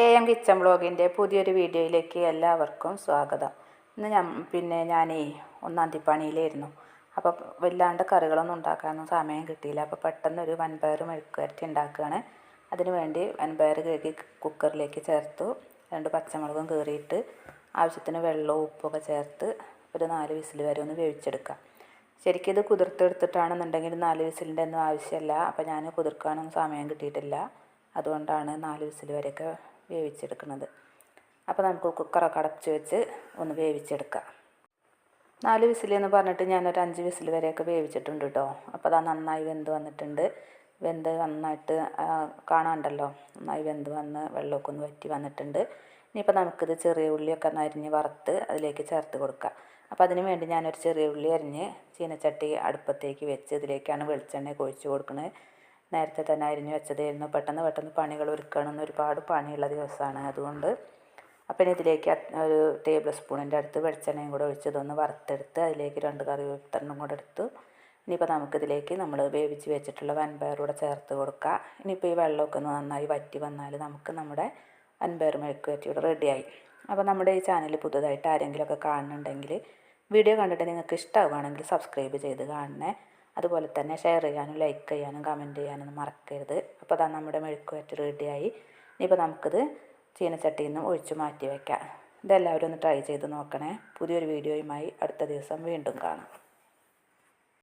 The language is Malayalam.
എ എം കിച്ചൺ ബ്ലോഗിന്റെ പുതിയൊരു വീഡിയോയിലേക്ക് എല്ലാവർക്കും സ്വാഗതം. ഇന്ന് ഞാൻ പിന്നെ ഞാനേ ഒന്നാം തീപ്പണിയിലായിരുന്നു അപ്പോൾ വല്ലാണ്ട് കറികളൊന്നും ഉണ്ടാക്കാനൊന്നും സമയം കിട്ടിയില്ല. അപ്പോൾ പെട്ടെന്നൊരു വൻപയർ മെഴുക്കുവരട്ടി ഉണ്ടാക്കുകയാണ്. അതിന് വേണ്ടി വൻപയർ കഴുകി കുക്കറിലേക്ക് ചേർത്തു. രണ്ട് പച്ചമുളകും കീറിയിട്ട് ആവശ്യത്തിന് വെള്ളവും ഉപ്പൊക്കെ ചേർത്ത് ഒരു നാല് വിസിൽ വരെ ഒന്ന് വേവിച്ചെടുക്കാം. ശരിക്കും ഇത് കുതിർത്തെടുത്തിട്ടാണെന്നുണ്ടെങ്കിൽ നാല് വിസിലിന്റെ ഒന്നും ആവശ്യമില്ല. അപ്പോൾ ഞാൻ കുതിർക്കാനൊന്നും സമയം കിട്ടിയിട്ടില്ല. അതുകൊണ്ടാണ് നാല് വിസിൽ വരെയൊക്കെ വേവിച്ചെടുക്കുന്നത് അപ്പോൾ നമുക്ക് കുക്കറൊക്കെ അടച്ച് വെച്ച് ഒന്ന് വേവിച്ചെടുക്കാം. നാല് വിസിൽ എന്ന് പറഞ്ഞിട്ട് ഞാനൊരു അഞ്ച് വിസിൽ വരെയൊക്കെ വേവിച്ചിട്ടുണ്ട് കേട്ടോ അപ്പോൾ അതാ നന്നായി വെന്ത് വന്നിട്ടുണ്ട്. വെന്ത് നന്നായിട്ട് കാണാണ്ടല്ലോ? നന്നായി വെന്ത് വന്ന് വെള്ളമൊക്കെ ഒന്ന് വറ്റി വന്നിട്ടുണ്ട്. ഇനിയിപ്പോൾ നമുക്കിത് ചെറിയ ഉള്ളിയൊക്കെ ഒന്ന് അരിഞ്ഞ് വറുത്ത് അതിലേക്ക് ചേർത്ത് കൊടുക്കാം. അപ്പോൾ അതിന് വേണ്ടി ഞാനൊരു ചെറിയ ഉള്ളി അരിഞ്ഞ് ചീനച്ചട്ടി അടുപ്പത്തേക്ക് വെച്ച് ഇതിലേക്കാണ് വെളിച്ചെണ്ണ ഒഴിച്ച് കൊടുക്കുന്നത് നേരത്തെ തന്നെ അരിഞ്ഞു വെച്ചതായിരുന്നു. പെട്ടെന്ന് പെട്ടെന്ന് പണികൾ ഒരുക്കണമെന്ന് ഒരുപാട് പണിയുള്ള ദിവസമാണ് അതുകൊണ്ട്. അപ്പം ഇതിലേക്ക് ഒരു ടേബിൾ സ്പൂണിന്റെ അടുത്ത് വെളിച്ചെണ്ണയും കൂടെ ഒഴിച്ച് ഇതൊന്ന് വറുത്തെടുത്ത് അതിലേക്ക് രണ്ട് കറിവേപ്പിത്തണ്ണും കൂടെ എടുത്തു. ഇനിയിപ്പോൾ നമുക്കിതിലേക്ക് നമ്മൾ വേവിച്ച് വെച്ചിട്ടുള്ള വൻപയർ കൂടെ ചേർത്ത് കൊടുക്കുക ഇനിയിപ്പോൾ ഈ വെള്ളമൊക്കെ ഒന്ന് നന്നായി വറ്റി വന്നാൽ നമുക്ക് നമ്മുടെ വൻപയർ മെഴുക്ക് വറ്റിയുടെ റെഡിയായി. അപ്പോൾ നമ്മുടെ ഈ ചാനൽ പുതുതായിട്ട് ആരെങ്കിലുമൊക്കെ കാണുന്നുണ്ടെങ്കിൽ വീഡിയോ കണ്ടിട്ട് നിങ്ങൾക്ക് ഇഷ്ടമാവുകയാണെങ്കിൽ സബ്സ്ക്രൈബ് ചെയ്ത് കാണണേ. അതുപോലെ തന്നെ ഷെയർ ചെയ്യാനും ലൈക്ക് ചെയ്യാനും കമന്റ് ചെയ്യാനൊന്നും മറക്കരുത്. അപ്പോൾ അതാ നമ്മുടെ മെഴുക്കുവരട്ടി റെഡിയായി ഇനിയിപ്പോൾ നമുക്കിത് ചീനച്ചട്ടിയിൽ നിന്ന് ഒഴിച്ചു മാറ്റി വയ്ക്കാം ഇതെല്ലാവരും ഒന്ന് ട്രൈ ചെയ്ത് നോക്കണേ. പുതിയൊരു വീഡിയോയുമായി അടുത്ത ദിവസം വീണ്ടും കാണാം.